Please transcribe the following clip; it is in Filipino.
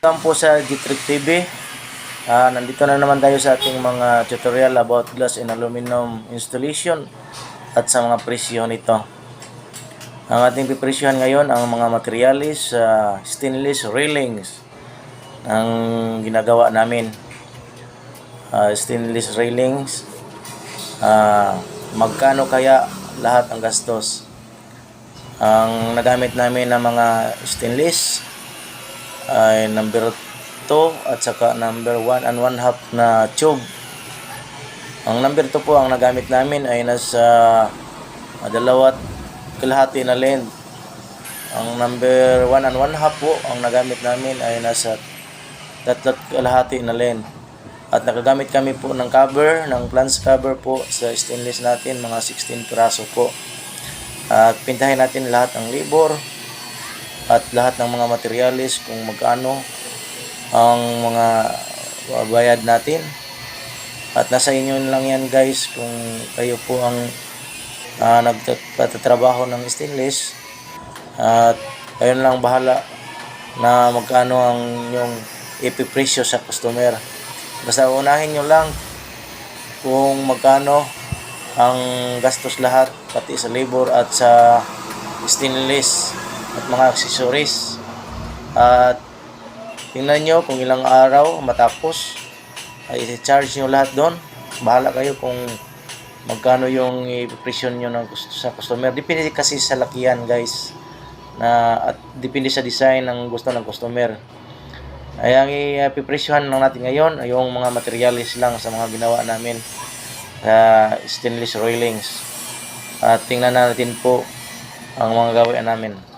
Welcome po sa G-Trick TV. Ah, nandito na naman tayo sa ating mga tutorial about glass and aluminum installation at sa mga presyo nito. Ang ating pipresyohan ngayon ang mga materialis sa stainless railings ang ginagawa namin. Ah, stainless railings. Ah, magkano kaya lahat ang gastos? Ang nagamit namin ng mga stainless ay number 2 at saka number 1 and 1 half na tube. Ang number 2 po ang nagamit namin ay nasa uh, dalawat kalahati na length. Ang number 1 and 1 half po ang nagamit namin ay nasa tatlat kalahati na length. At nakagamit kami po ng cover, ng flange cover po sa stainless natin, mga 16 piraso po. At pintahin natin lahat ng libor, at lahat ng mga materialis kung magkano ang mga bayad natin. At nasa inyo lang yan guys kung kayo po ang uh, nagtatrabaho ng stainless at kayo na lang bahala na magkano ang yung ipipresyo sa customer. Basta unahin nyo lang kung magkano ang gastos lahat pati sa labor at sa stainless at mga accessories. At tingnan nyo kung ilang araw matapos ay i-charge nyo lahat doon. Bahala kayo kung magkano yung i-presyon nyo ng, sa customer. Depende kasi sa lakihan guys. Na, at depende sa design ng gusto ng customer. Ay ang i-presyohan lang natin ngayon ay yung mga materialis lang sa mga ginawa namin sa stainless railings. At tingnan natin po ang mga gawain namin.